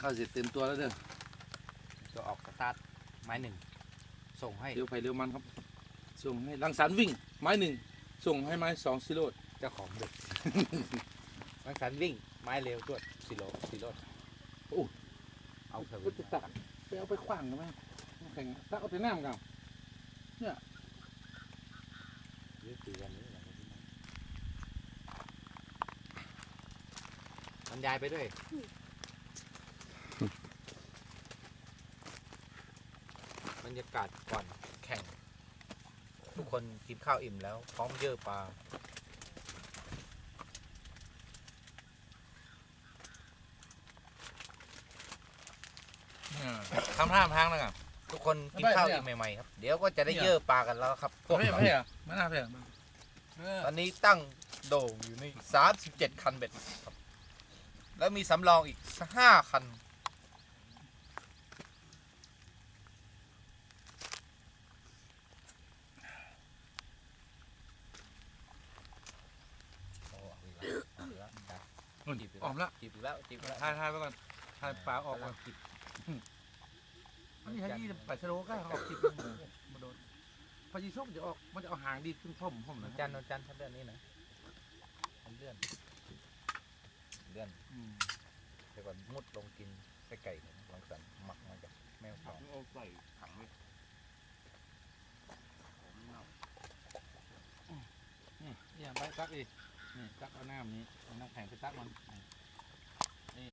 เข้าเสร็จเต็มตัวแล้วเด้อจะออกสตาร์ทไม้หนึ่ง ส่งให้ เร็วไปเร็วมันครับ ส่งให้ลังสรรค์วิ่ง ไม้หนึ่งส่งให้ไม้สองซิโรดเจ้าของเด็กนักสันวิ่ง ไม้เร็วตัวสิโลสิโลเอาเถอะก็จะตักไปเอาไปขว้างกันไหมน้ำแข็งตักเอาไปน้ำกันยืดตีกันนี้บรรยายไปด้วย รรยากาศก่อนแข่ง ทุกคนกินข้าวอิ่มแล้ว พร้อมเยอะปลาทำท่าทางแล้วกันทุกคนกินข้าวอิ่มใหม่ๆครับ เดี๋ยวก็จะได้เยอะปลากันแล้วครับพวกไม่เราไม่เหรอไม่น่าเพ่เออตอนนี้ตั้งโด่งอยู่ใน37คันเบ็ดครับ แล้วมีสำรองอีก5คัน โอ้เอาอีกแล้ว เอาอีกแล้วนู่นออกแล้วจีบอีกแล้วจีบอีกแล้วทายทายไปก่อนทายปลาออกกำลัมางจีบอันนี้ให้ยี่สิบแปดชโลก็ออกคลิปมาโดนพอยีส้มจะออกมันจะเอาหางดีขึ้นพ่มพ่มนนะนจันทร์นนจันทร์ถ้าเลื่อนนี้นะมันเลื่อนเลื่อนอืมเดี๋ยวก่อนมุดลงกินไก่ไก่ของลังสันหมักมาจากแมวสองเอาใส่ถังไว้นี่อย่าไปซักอีก นี่ซักเอาน้ำนี้เอาน้ำแข็งไปซักมัน